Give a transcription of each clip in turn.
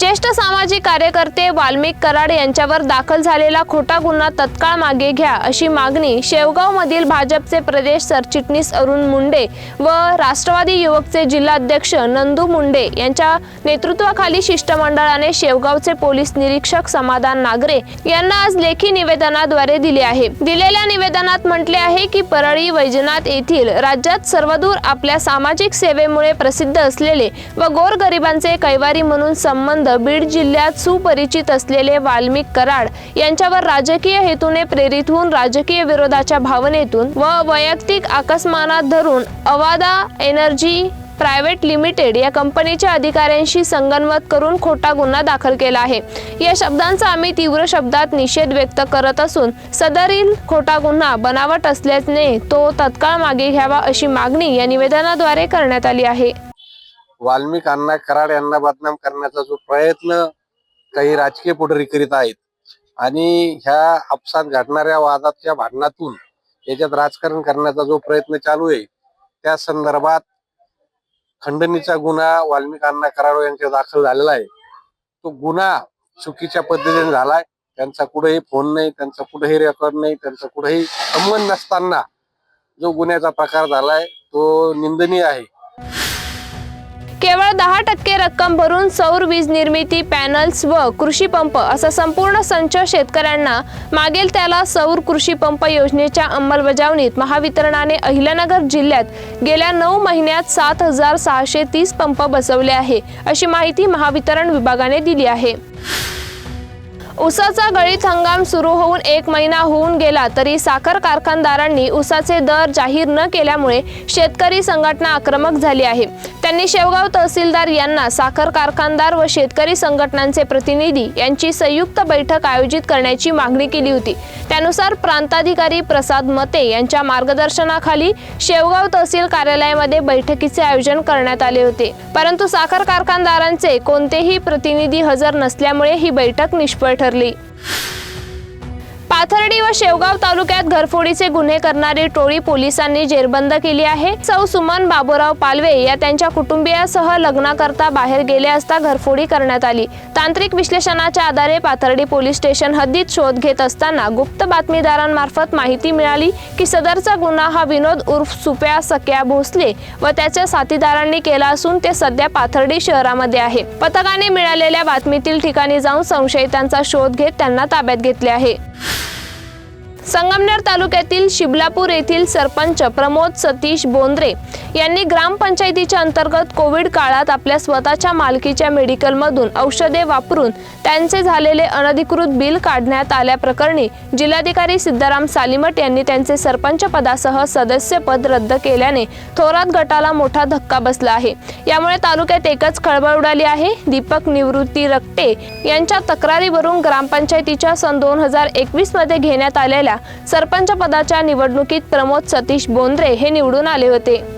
ज्येष्ठ सामाजिक कार्यकर्ते वाल्मिक कराड यांच्यावर दाखल झालेला खोटा गुन्हा तत्काळ मागे घ्या अशी मागणी शेवगावमधील भाजपचे प्रदेश सरचिटणीस अरुण मुंडे व राष्ट्रवादी युवकचे जिल्हाध्यक्ष नंदू मुंडे यांच्या नेतृत्वाखाली शिष्टमंडळाने शेवगावचे पोलीस निरीक्षक समाधान नागरे यांना आज लेखी निवेदनाद्वारे दिले आहे. दिलेल्या निवेदनात म्हटले आहे की परळी वैजनाथ येथील राज्यात सर्वदूर आपल्या सामाजिक सेवेमुळे प्रसिद्ध असलेले व गोरगरिबांचे कैवारी म्हणून संबंध बीड जिल्ह्यात सुपरिचित असलेले वाल्मिक कराड यांच्यावर राजकीय हेतूने प्रेरित होऊन राजकीय विरोधाच्या भावनेतून व वैयक्तिक आकस्मानात धरून अवादा एनर्जी प्रायव्हेट लिमिटेड या कंपनीच्या अधिकाऱ्यांशी संगनमत करून खोटा गुन्हा दाखल केला आहे. या शब्दांचा आम्ही तीव्र शब्दात निषेध व्यक्त करत असून सदरील खोटा गुन्हा बनावट असल्याने तो तत्काळ मागे घ्यावा अशी मागणी या निवेदनाद्वारे करण्यात आली आहे. वाल्मिक अण्णा कराड यांना बदनाम करण्याचा जो प्रयत्न काही राजकीय पुढारी करीत आहेत आणि ह्या आपसात घडणाऱ्या वादाच्या भांडणातून याच्यात राजकारण करण्याचा जो प्रयत्न चालू आहे त्या संदर्भात खंडणीचा गुन्हा वाल्मिक अण्णा कराड यांच्या दाखल झालेला आहे. तो गुन्हा चुकीच्या पद्धतीने झालाय. त्यांचा कुठेही फोन नाही त्यांचा कुठेही रेकॉर्ड नाही त्यांचा कुठेही संबंध नसताना जो गुन्ह्याचा प्रकार झालाय तो निंदनीय आहे. केवळ दहा टक्के रक्कम भरून सौर वीज निर्मिती पॅनल्स व कृषी पंप असा संपूर्ण संच शेतकऱ्यांना मागेल त्याला सौर कृषी पंप योजनेच्या अंमलबजावणीत महावितरणाने अहिल्यानगर जिल्ह्यात गेल्या नऊ महिन्यात सात हजार सहाशे तीस पंप बसवले आहे अशी माहिती महावितरण विभागाने दिली आहे. ऊसाचा गळीत हंगाम सुरू होऊन एक महिना होऊन गेला तरी साखर कारखानदारांनी ऊसाचे दर जाहीर न केल्यामुळे शेतकरी संघटना आक्रमक झाली आहे. त्यांनी शेवगाव तहसीलदार यांना साखर कारखानदार व शेतकरी संघटनांचे प्रतिनिधी यांची संयुक्त बैठक आयोजित करण्याची मागणी केली होती. त्यानुसार प्रांताधिकारी प्रसाद मते यांच्या मार्गदर्शनाखाली शेवगाव तहसील कार्यालयामध्ये बैठकीचे आयोजन करण्यात आले होते. परंतु साखर कारखानदारांचे कोणतेही प्रतिनिधी हजर नसल्यामुळे ही बैठक निष्फळ ठरली. ಇರಲಿ पाथर्डी व शेवगाव तालुक्यात घरफोडीचे गुन्हे करणारी टोळी पोलिसांनी जेरबंद केली आहे. सौ सुमन बाबूराव पालवे या त्यांच्या कुटुंबियासह लग्नाकरता बाहेर गेले असता घरफोडी करण्यात आली. तांत्रिक विश्लेषणाच्या आधारे पाथर्डी पोलीस स्टेशन हद्दीत शोध घेत असताना गुप्त बातमीदारांमार्फत माहिती मिळाली की सदरचा गुन्हा हा विनोद उर्फ सुप्या सक्या भोसले व त्याच्या साथीदारांनी केला असून ते सध्या पाथर्डी शहरामध्ये आहे. पथकाने मिळालेल्या बातमीतील ठिकाणी जाऊन संशयितांचा शोध घेत त्यांना ताब्यात घेतले आहे. संगमनेर तालुक्यातील शिबलापूर येथील सरपंच प्रमोद सतीश बोंद्रे यांनी ग्रामपंचायतीच्या अंतर्गत कोविड काळात आपल्या स्वतःच्या मालकीच्या मेडिकलमधून औषधे वापरून त्यांचे झालेले अनधिकृत बिल काढण्यात आल्याप्रकरणी जिल्हाधिकारी सिद्धाराम सालिमट यांनी त्यांचे सरपंच पदासह सदस्यपद रद्द केल्याने थोरात गटाला मोठा धक्का बसला आहे. यामुळे तालुक्यात एकच खळबळ उडाली आहे. दीपक निवृत्ती रक्टे यांच्या तक्रारीवरून ग्रामपंचायतीच्या सन दोन हजार एकवीसमध्ये घेण्यात आलेल्या सरपंच पदाच्या निवडणुकीत प्रमोद सतीश बोंद्रे हे निवडून आले होते.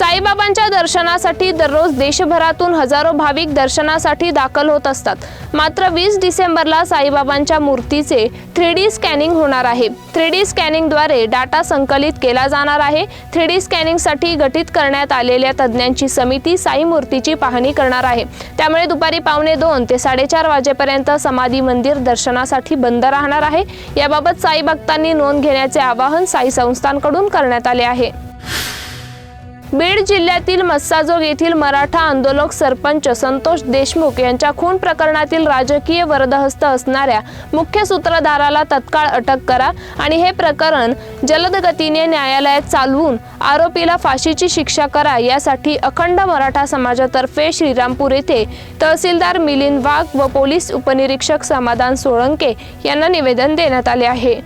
साईबाबांच्या दर्शनासाठी दररोज देशभरातून हजारो भाविक दर्शनासाठी दाखल होत असतात. मात्र वीस डिसेंबरला साईबाबांच्या मूर्तीचे थ्री डी स्कॅनिंग होणार आहे. थ्री डी स्कॅनिंगद्वारे डाटा संकलित केला जाणार आहे. थ्री डी स्कॅनिंगसाठी गठीत करण्यात आलेल्या तज्ज्ञांची समिती साई मूर्तीची पाहणी करणार आहे. त्यामुळे दुपारी पावणे दोन ते साडेचार वाजेपर्यंत समाधी मंदिर दर्शनासाठी बंद राहणार आहे. याबाबत साई भक्तांनी नोंद घेण्याचे आवाहन साई संस्थांकडून करण्यात आले आहे. बीड जिल्ह्यातील मस्साजोग येथील मराठा आंदोलक सरपंच संतोष देशमुख यांच्या खून प्रकरणातील राजकीय वरदहस्त असणाऱ्या मुख्य सूत्रधाराला तत्काळ अटक करा आणि हे प्रकरण जलद गतीने न्यायालयात चालवून आरोपीला फाशीची शिक्षा करा यासाठी अखंड मराठा समाजातर्फे श्रीरामपूर येथे तहसीलदार मिलिंद वाघ व पोलीस उपनिरीक्षक समाधान सोळंके यांना निवेदन देण्यात आले आहे.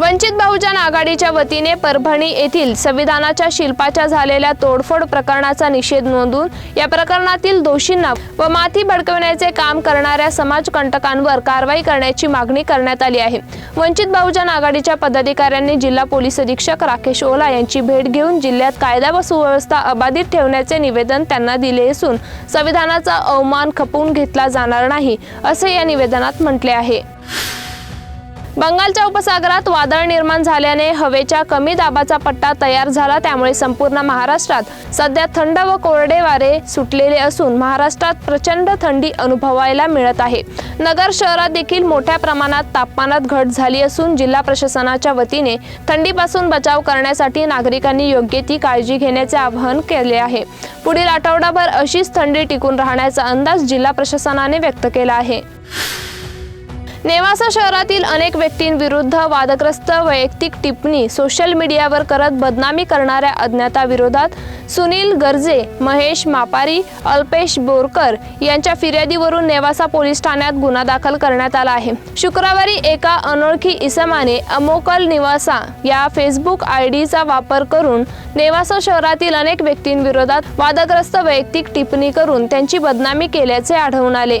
वंचित बहुजन आघाडीच्या वतीने परभणी येथील संविधानाच्या शिल्पाच्या झालेल्या तोडफोड प्रकरणाचा निषेध नोंदून या प्रकरणातील दोषींना व माती भडकवण्याचे काम करणाऱ्या समाजकंटकांवर कारवाई करण्याची मागणी करण्यात आली आहे. वंचित बहुजन आघाडीच्या पदाधिकाऱ्यांनी जिल्हा पोलीस अधीक्षक राकेश ओला यांची भेट घेऊन जिल्ह्यात कायदा व सुव्यवस्था अबाधित ठेवण्याचे निवेदन त्यांना दिले असून संविधानाचा अवमान खपवून घेतला जाणार नाही असे या निवेदनात म्हटले आहे. बंगालच्या उपसागरात वादळ निर्माण झाल्याने हवेच्या कमी दाबाचा पट्टा तयार झाला. त्यामुळे संपूर्ण महाराष्ट्रात सध्या थंड व कोरडे वारे सुटलेले असून महाराष्ट्रात प्रचंड थंडी अनुभवायला मिळत आहे. नगर शहरात देखील मोठ्या प्रमाणात तापमानात घट झाली असून जिल्हा प्रशासनाच्या वतीने थंडीपासून बचाव करण्यासाठी नागरिकांनी योग्य ती काळजी घेण्याचे आवाहन केले आहे. पुढील आठवडाभर अशीच थंडी टिकून राहण्याचा अंदाज जिल्हा प्रशासनाने व्यक्त केला आहे. नेवासा शहरातील अनेक व्यक्तींविरुद्ध वादग्रस्त वैयक्तिक टिप्पणी सोशल मीडियावर करत बदनामी करणाऱ्या अज्ञाताविरोधात सुनील गर्जे महेश मापारी अल्पेश बोरकर यांच्या फिर्यादीवरून नेवासा पोलीस ठाण्यात गुन्हा दाखल करण्यात आला आहे. शुक्रवारी एका अनोळखी इसमाने अमोकल निवासा या फेसबुक आय डीचा वापर करून नेवासा शहरातील अनेक व्यक्तींविरोधात वादग्रस्त वैयक्तिक टिप्पणी करून त्यांची बदनामी केल्याचे आढळून आले.